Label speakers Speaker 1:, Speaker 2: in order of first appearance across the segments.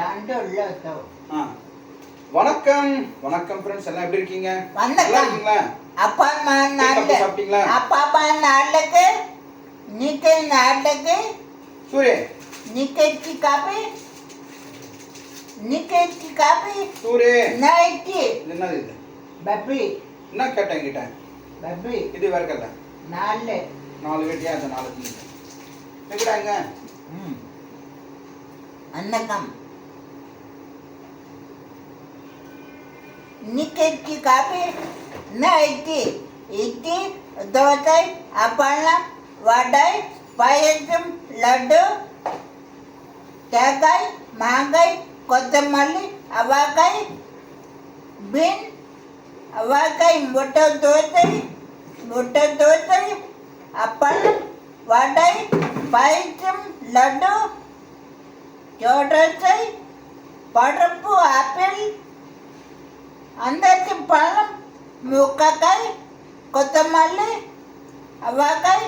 Speaker 1: வணக்கம்
Speaker 2: வணக்கம் ஃப்ரெண்ட்ஸ் எல்லாம் எப்படி இருக்கீங்க
Speaker 1: நல்லா அப்பா அம்மா நாட்டுக்கு சாப்பிட்டீங்களா அப்பா அம்மா நாட்டுக்கு நீக்கே நாட்டுக்கு சூரிய நிக்கேச்சி காப்பி நிக்கேச்சி காப்பி சூரிய நைட்டி என்னது இது பப்பி
Speaker 2: என்ன கேட்டேன் கேட்டேன் பப்பி இது வரக்கல நாலு நாலு வெட்டியா அந்த நாலு திங்க எங்கடாங்க
Speaker 1: அன்னக்கம் निकेतची कापी न इतकी इतकी దోసై అప్పళ్ళ వడై పాయసం లడ్డు తేకాయ మాగాయ కొత్తమల్లి అవాకాయ బిన్ అవాకాయ ముట్ట దోసై ముట్ట దోసై అప్పళ్ళ వడై పాయసం లడ్డు చోటసై పడపు ఆపిల్ అందరికీ పళ్ళం ముక్కకాయ కొత్తమల్లి అవ్వకాయ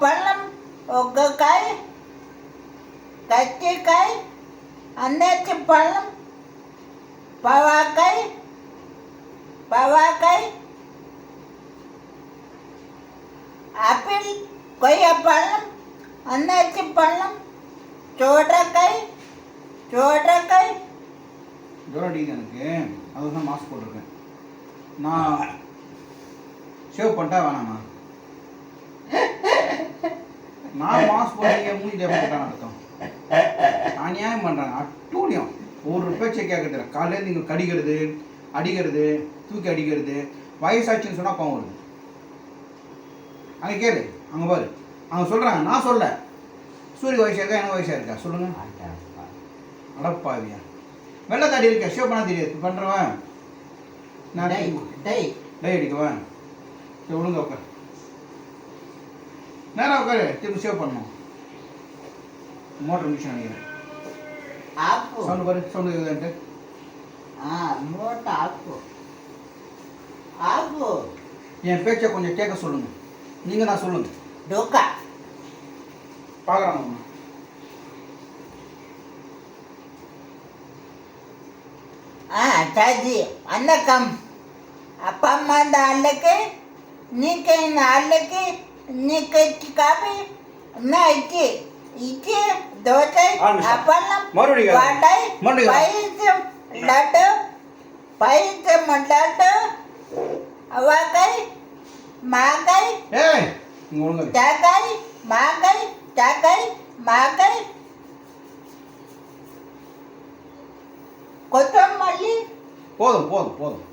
Speaker 1: పళ్ళం ఒక్కకాయ కచ్చికాయ అందరికీ పళ్ళం పవాకాయ ఆపిల్ ஆப்பிள் கொய்யாப்பழம் அன்னாச்சி பழம் சோடக்காய் சோடக்காய்
Speaker 2: ஜுரம் அடிக்குது எனக்கு அது தான் மாஸ்க் போட்டிருக்கேன் நான் ஷேவ் பண்ணிட்டா வேணாமா நான் மாஸ்க் போட்டிருக்கேன் மூஞ்சி டேப் அர்த்தம் நான் நியாயம் பண்ணுறேன் அட்டூழியம் ஒரு பேச்சை கேட்கறதில்ல காலையில் நீங்கள் கடிக்கிறது அடிக்கிறது தூக்கி அடிக்கிறது வயசாச்சுன்னு சொன்னால் கோவம் வருது அங்கே கேளு அங்கே பாரு அவங்க சொல்கிறாங்க நான் சொல்ல சூரிய வயசாக இருக்கா எனக்கு வயசாக இருக்கா சொல்லுங்கள் அடப்பாவியா வெள்ளை தாடி இருக்க ஷேவ் பண்ண தெரியாது பண்ணுறவன்
Speaker 1: நான் டை டை
Speaker 2: டை அடிக்குவேன் சரி ஒழுங்க உட்கார் நேரம் உட்காரு திரும்ப சேவ் பண்ணும் மோட்டர் மிஷின் நினைக்கிறேன் சவுண்டு பாரு சவுண்டு கேட்குதான்ட்டு
Speaker 1: ஆ மோட்டர் ஆப்பு ஆப்பு
Speaker 2: என் பேச்சை கொஞ்சம் கேட்க சொல்லுங்க நீங்கள் நான் சொல்லுங்க டோக்கா பார்க்குறாங்க
Speaker 1: ಆ ಅಜ್ಜಾಜಿ ಅನ್ನ ಕಮ್ ಅಪ್ಪ ಅಮ್ಮಂದ ಅಲ್ಲಕ್ಕೆ ನೀ ಕೈನ ಅಲ್ಲಕ್ಕೆ ನೀ ಕೈ ಕಾಪಿ ನಾ ಇಜ್ಜಿ ಇಜ್ಜಿ ದೋಸೆ ಅಪ್ಪನ್ನ ವಾಟಾಯ್ ಪೈಸ ಲಡ್ಡು ಪೈಸ ಲಡ್ಡು ಅವಕಾಯಿ ಮಾಕಾಯಿ ಚಾಕಾಯಿ ಮಾಕಾಯಿ ಚಾಕಾಯಿ ಮಾಕಾಯಿ கொத்தமல்லி
Speaker 2: போதும் போதும் போதும்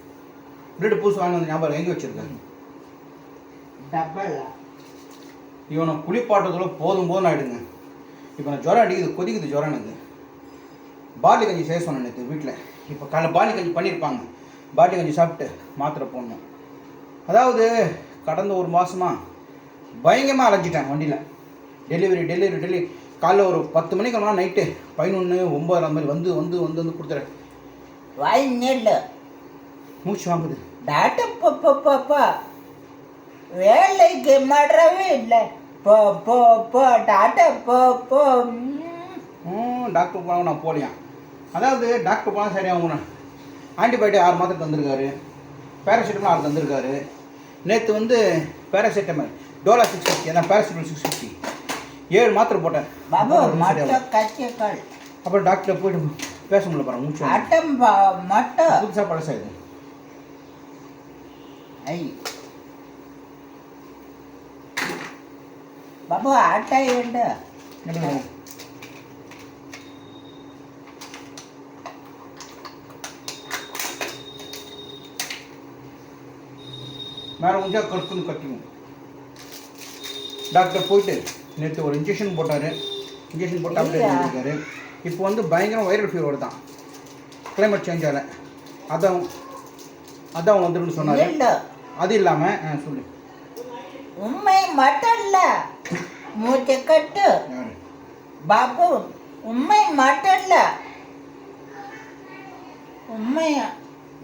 Speaker 2: பிரெட் பூசு வாங்கி வந்து ஞாபகம் எங்கே வச்சுருக்கேன் இவனை குளிப்பாட்டுறதுக்குள்ள போதும் போதும் ஆகிடுங்க இப்போ நான் ஜுரம் அடிக்குது கொதிக்குது ஜுரம் எனக்கு பாட்டி கஞ்சி செய்ய சொன்னேன் நேற்று வீட்டில் இப்போ காலை பாட்டி கஞ்சி பண்ணியிருப்பாங்க பாட்டி கஞ்சி சாப்பிட்டு மாத்திரை போடணும் அதாவது கடந்த ஒரு மாதமாக பயங்கரமாக அலைஞ்சிட்டேன் வண்டியில் டெலிவரி டெலிவரி டெலிவரி காலைல ஒரு பத்து மணிக்கு நைட்டு பதினொன்று ஒம்பது அந்த மாதிரி வந்து வந்து வந்து வந்து கொடுத்துறேன்
Speaker 1: வாய் நெல் மூச்சு வாங்குது டாட்டா பப்பா பாப்பா வேலைக்கு மாடவே இல்லை போ போ போ டாட்டா போ போ
Speaker 2: டாக்டர் போனாங்க நான் போலியா அதாவது டாக்டர் போனால் சரி அவங்க ஆன்டிபயோட்டிக் ஆறு மாதம் தந்திருக்காரு பேராசிட்டமால் ஆறு தந்திருக்காரு நேற்று வந்து பேராசிட்டமால் டோலா சிக்ஸ் ஃபிஃப்டி அதான் பேராசிட்டமால் சிக்ஸ் ஃபிஃப்டி ஏழு மாத்திரை போட்டேன் அப்புறம் டாக்டர் போய்ட்டு பேச முடியல பாருங்க மூச்சு
Speaker 1: அட்டம் மட்டும்
Speaker 2: புதுசாக பழசா இது
Speaker 1: ஐ பாபு அட்டை உண்டு மேலே
Speaker 2: கொஞ்சம் கற்குன்னு கட்டுவோம் டாக்டர் போயிட்டு நேற்று ஒரு இன்ஜெக்ஷன் போட்டார் இன்ஜெக்ஷன் போட்டு அப்படியே இருக்காரு இப்போ வந்து பயங்கரம் வைரல் ஃபீவர் தான் கிளைமேட் சேஞ்சால் அதான் அதான் வந்துருன்னு சொன்னாங்க அது இல்லாமல் சொல்லு
Speaker 1: உண்மை மட்டும் இல்லை மூச்சு கட்டு பாபு உண்மை மட்டும் இல்லை உண்மை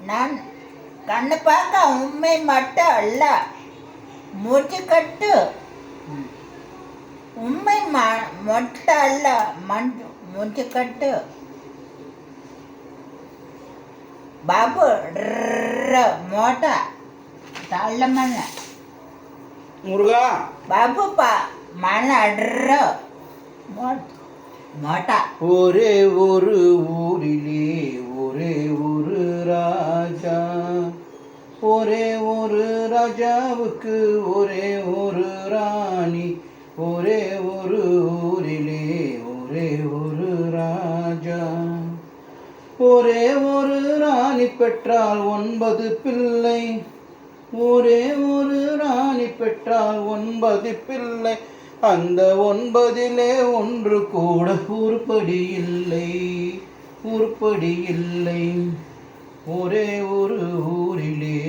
Speaker 1: நான் கண்ணு பார்க்க உண்மை மட்டும் அல்ல மூச்சு கட்டு உண்மை ம மட்டும் அல்ல மண் ముంచుకట్టు బాబు డ్ర మోట తాళ్ళమన్న మురుగా బాబు పా మన డ్ర మోట மோட்ட
Speaker 2: ஒரே ஒரு ஊரிலே ஒரே ஒரு ராஜா ஒரே ஒரு ராஜாவுக்கு ஒரே ஒரு ராணி ஒரே ஒரு ஒரே ஒரு ராணி பெற்றால் ஒன்பது பிள்ளை ஒரே ஒரு ராணி பெற்றால் ஒன்பது பிள்ளை அந்த ஒன்பதிலே ஒன்று கூட உருப்படி இல்லை உருப்படி இல்லை ஒரே ஒரு ஊரிலே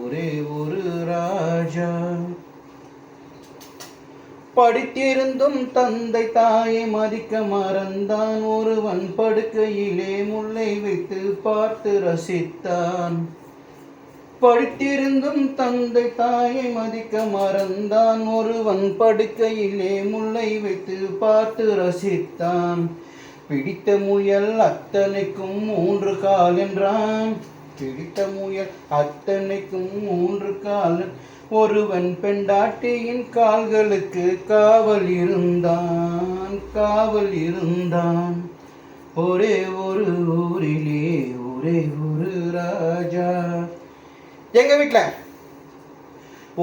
Speaker 2: ஒரே ஒரு ராஜா படித்திருந்தும் தந்தை தாயை மதிக்க மறந்தான் ஒருவன் படுக்கையிலே முல்லை வைத்து பார்த்து ரசித்தான் படித்திருந்தும் தந்தை தாயை மதிக்க மறந்தான் ஒருவன் படுக்கையிலே முல்லை வைத்து பார்த்து ரசித்தான் பிடித்த முயல் அத்தனைக்கும் மூன்று கால் என்றான் பிடித்த முயல் அத்தனைக்கும் மூன்று கால் ஒருவன் பெண்டாட்டியின் கால்களுக்கு காவல் இருந்தான் காவல் இருந்தான் ஒரே ஒரு ஊரிலே ஒரே ஒரு ராஜா எங்கள் வீட்டில்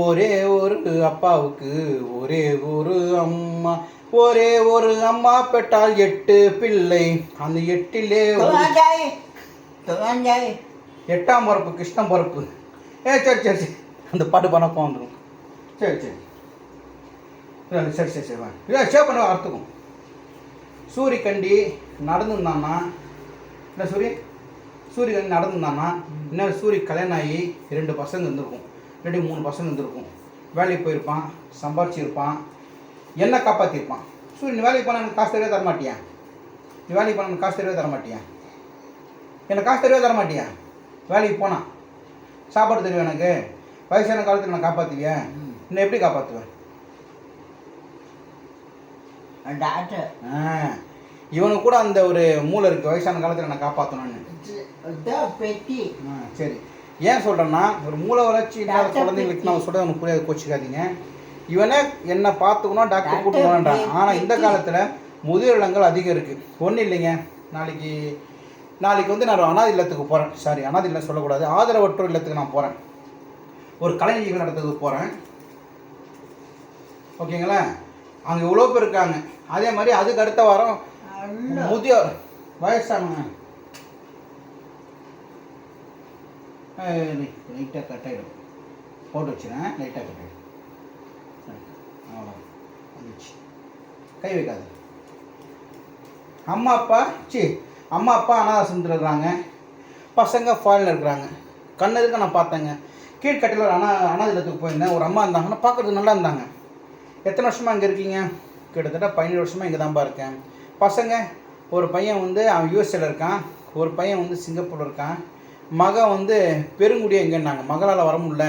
Speaker 2: ஒரே ஒரு அப்பாவுக்கு ஒரே ஒரு அம்மா ஒரே ஒரு அம்மா பெற்றால் எட்டு பிள்ளை அந்த எட்டிலே எட்டாம் பிறப்பு கிருஷ்ணம் பிறப்பு ஏ சரி சரி சரி அந்த பாட்டு பண்ண போகணும் சரி சரி சரி சரி சரி வாங்க இல்லை சேவ் பண்ண அர்த்தக்கும் கண்டி நடந்துருந்தானா இல்லை சூரிய கண்டி நடந்துருந்தானா இன்னும் சூரிய கல்யாணம் ஆகி ரெண்டு பசங்க இருந்திருக்கும் ரெண்டு மூணு பசங்க இருந்திருக்கும் வேலைக்கு போயிருப்பான் சம்பாரிச்சிருப்பான் என்ன காப்பாற்றிருப்பான் சூரிய நீ வேலைக்கு போனால் எனக்கு காசு தெரியவே தரமாட்டியா நீ வேலைக்கு போனால் எனக்கு காசு தெரியவே தரமாட்டியா எனக்கு காசு தெரியவே தரமாட்டியா வேலைக்கு போனான் சாப்பாடு தெரியும் எனக்கு வயசான காலத்தில் நான் காப்பாற்றுவேன் இன்னும் எப்படி காப்பாற்றுவேன் டாக்டர் இவனுக்கு கூட அந்த ஒரு மூளை இருக்குது வயசான காலத்தில் நான் காப்பாற்றணும்னு சரி ஏன் சொல்கிறேன்னா ஒரு மூளை வளர்ச்சி குழந்தைங்களுக்கு நான் சொல்கிறது உனக்கு புரியாது கோச்சிக்காதீங்க இவனே என்னை பார்த்துக்கணும் டாக்டர் கூட்டு போகணுன்றான் ஆனால் இந்த காலத்தில் முதியோரிடங்கள் அதிகம் இருக்குது ஒன்றும் இல்லைங்க நாளைக்கு நாளைக்கு வந்து நான் அனாதை இல்லத்துக்கு போகிறேன் சாரி அனாதை இல்லம் சொல்லக்கூடாது ஆதரவற்றோர் இல்லத்துக்கு நான் போகிறேன் ஒரு கலை நிகழ்வு நடத்துறதுக்கு போகிறேன் ஓகேங்களா அங்கே இவ்வளோ பேர் இருக்காங்க அதே மாதிரி அதுக்கு அடுத்த வாரம் முதியோர் வயசானவங்க லைட்டாக கட் போட்டு வச்சுருந்தேன் லைட்டாக கட் ஆகிடும் அவ்வளோ வந்துச்சு கை வைக்காது அம்மா அப்பா சி அம்மா அப்பா அனாதாசனத்தில் இருக்கிறாங்க பசங்க ஃபாரினில் இருக்கிறாங்க கண்ணதுக்கு நான் பார்த்தேங்க கீழ்கட்டில் ஒரு அனா அனாத போயிருந்தேன் ஒரு அம்மா இருந்தாங்கன்னா பார்க்குறதுக்கு நல்லா இருந்தாங்க எத்தனை வருஷமாக அங்கே இருக்கீங்க கிட்டத்தட்ட பதினேழு வருஷமாக இங்கே தான்ப்பா இருக்கேன் பசங்க ஒரு பையன் வந்து அவன் யூஎஸ்ஏல இருக்கான் ஒரு பையன் வந்து சிங்கப்பூரில் இருக்கான் மகன் வந்து பெருங்குடியாக எங்கேன்னாங்க மகளால் வர முடில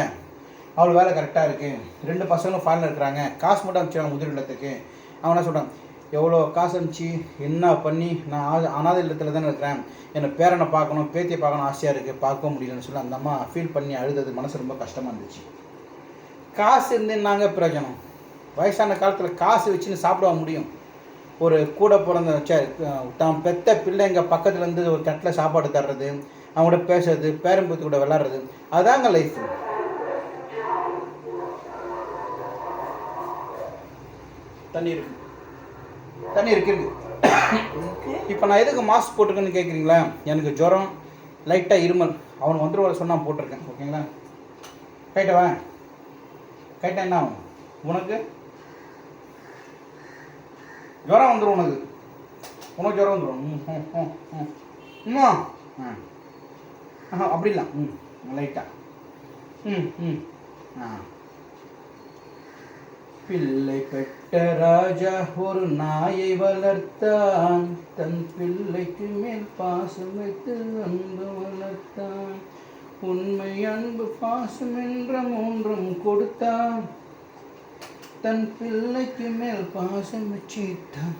Speaker 2: அவள் வேலை கரெக்டாக இருக்குது ரெண்டு பசங்களும் ஃபாரினில் இருக்கிறாங்க காசு மட்டும் அமைச்சிருக்காங்க முதலிடத்துக்கு அவன் என்ன சொல்கிறான் எவ்வளோ காசு அனுப்பிச்சு என்ன பண்ணி நான் அனாதை இல்லத்தில் தானே இருக்கிறேன் என்னை பேரனை பார்க்கணும் பேத்தியை பார்க்கணும் ஆசையாக இருக்குது பார்க்க முடியலன்னு சொல்லி அந்த அம்மா ஃபீல் பண்ணி அழுதது மனசு ரொம்ப கஷ்டமாக இருந்துச்சு காசு இருந்து நாங்கள் பிரயோஜனம் வயசான காலத்தில் காசு வச்சுன்னு சாப்பிட முடியும் ஒரு கூட பிறந்த தான் பெத்த பிள்ளைங்க பக்கத்துலேருந்து ஒரு தட்டில் சாப்பாடு தர்றது கூட பேசுறது பேரம்பத்து கூட விளாட்றது அதுதாங்க லைஃப் தண்ணி இருக்கு தண்ணி இருக்குது இப்போ நான் எதுக்கு மாஸ்க் போட்டிருக்கேன்னு கேட்குறீங்களா எனக்கு ஜுரம் லைட்டாக இருமல் அவனுக்கு வந்துட்டு வர சொன்னால் போட்டிருக்கேன் ஓகேங்களா கேட்டவா கேட்டேன் என்ன ஆகும் உனக்கு ஜுரம் வந்துடும் உனக்கு உனக்கு ஜுரம் வந்துடும் ம் ஆ அப்படிலாம் ம் லைட்டாக ம் ம் ஆ பிள்ளை பெற்ற ராஜா ஒரு நாயை வளர்த்தான் தன் பிள்ளைக்கு மேல் பாசம் வைத்து அன்பு வளர்த்தான் உண்மை அன்பு பாசம் என்ற மூன்றும் கொடுத்தான் தன் பிள்ளைக்கு மேல் பாசம் வச்சித்தான்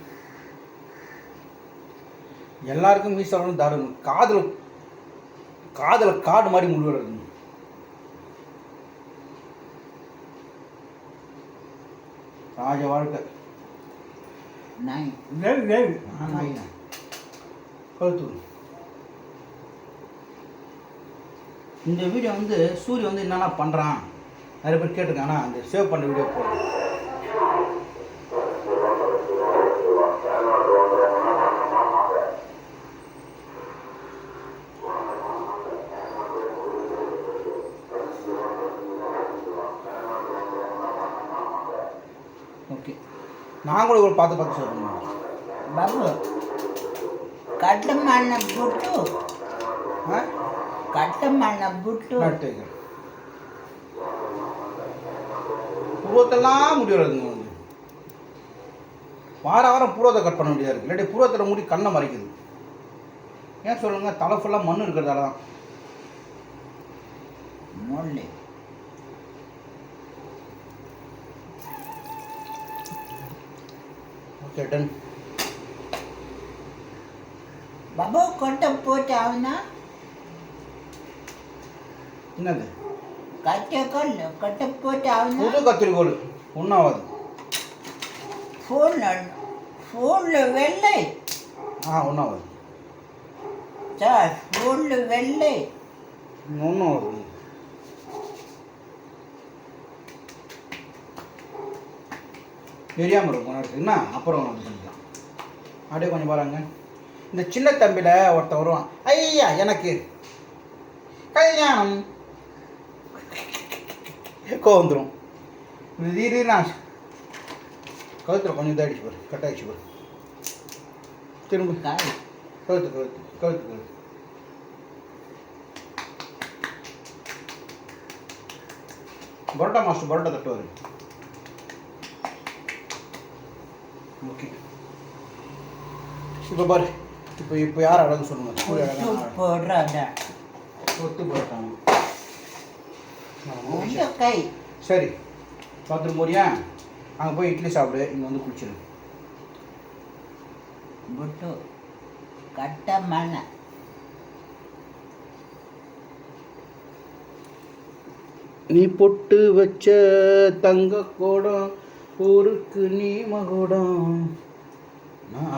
Speaker 2: எல்லாருக்கும் மீசலும் தாருங்க காதல் காதல் காடு மாதிரி முழுகிறது ராஜ வாழ்க்கை நைன் இந்த வீடியோ வந்து சூரிய வந்து என்னென்ன பண்ணுறான் நிறைய பேர் கேட்டிருக்காங்க அந்த சேவ் பண்ணுற வீடியோ போடுறேன் நான் கூட இவ்வளோ பார்த்து பார்த்து சொல்கிறேன்
Speaker 1: బాబు కట్ల మన బుట్టు కట్ల మన బుట్టు
Speaker 2: பூர்வத்தெல்லாம் முடி வருதுங்க வந்து வார வாரம் பூர்வத்தை கட் பண்ண வேண்டியதாக இருக்குது இல்லாட்டி பூர்வத்தில் முடி கண்ணை மறைக்குது ஏன் சொல்லுங்க தலை ஃபுல்லாக மண் இருக்கிறதால தான் ரிட்டர்n.
Speaker 1: பாபா கொட்டை போட்டு ஆகுனா என்னது கத்திரிக்கோல் கொட்டை போட்டு ஆகுனா
Speaker 2: புது கத்திரிக்கோல் ஒன்றாவது
Speaker 1: ஃபோன் ஃபோனில் வெள்ளை ஆ ஒன்றாவது சார் ஃபோனில் வெள்ளை
Speaker 2: ஒன்றாவது தெரியாமல் இருக்கும் நடக்குதுன்னா அப்புறம் ஒன்று பண்ணிக்கலாம் அப்படியே கொஞ்சம் பாருங்க இந்த சின்ன தம்பியில் ஒருத்தர் வருவான் ஐயா எனக்கு கல்யாணம் கோவந்துடும் திடீர்னு கழுத்தில் கொஞ்சம் இதாகிடுச்சு பாரு கட்டாயிடுச்சு பாரு திரும்ப கழுத்து கழுத்து கழுத்து கழுத்து பரோட்டா மாஸ்டர் பரோட்டா தட்டுவார் ஓகே இப்போ பாரு இப்போ இப்போ யார் அழகு சொல்லுங்க
Speaker 1: போடுறாங்க
Speaker 2: சரி பாத்ரூம் போறியா அங்கே போய் இட்லி சாப்பிடு இங்கே வந்து குளிச்சிரு
Speaker 1: புட்டு கட்டமான
Speaker 2: நீ பொட்டு வச்ச தங்க கூடம் போருக்கு நீ மகுடம்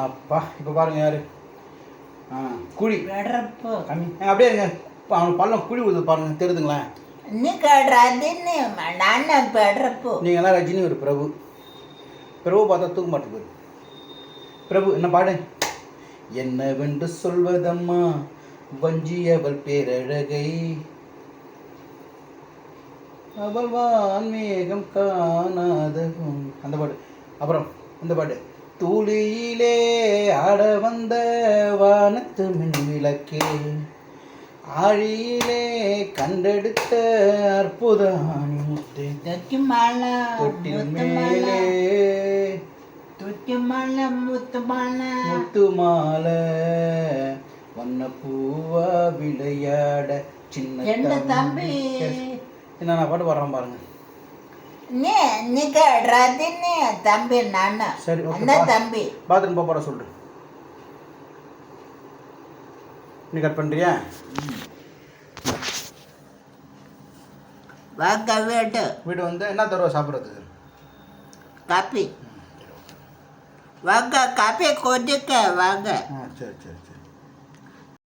Speaker 2: அப்பா இப்போ பாருங்க யாரு ஆ குழி கம்மி அப்படியே இருங்க அவன் பள்ளம் குழி விடுது பாருங்க தெரியுதுங்களேன்
Speaker 1: நீ கேடுறாதுன்னு நான் பெடுறப்போ
Speaker 2: நீங்களாம் ரஜினி ஒரு பிரபு பிரபு பார்த்தா தூக்க மாட்டேங்குது பிரபு என்ன பாடு என்னவென்று சொல்வதம்மா வஞ்சியவள் பேரழகை அவள்வான்மேகம் காணாதகும் அந்த பாட்டு அப்புறம் அந்த பாட்டு துளியிலே ஆட வந்த வானத்து மின் விளக்கே ஆழியிலே கண்டெடுத்த அற்புத
Speaker 1: முத்து மேலே
Speaker 2: முத்துமாலை வண்ண பூவா விளையாட
Speaker 1: சின்ன தம்பி
Speaker 2: என்னென்ன பாட்டு வர்றோம் பாருங்க
Speaker 1: நீ நீ தம்பி நான் தம்பி
Speaker 2: போட நீ வாங்க வீடு வந்து என்ன தருவா சாப்பிட்றது
Speaker 1: காப்பி காப்பி கொதிக்க வாங்க சரி சரி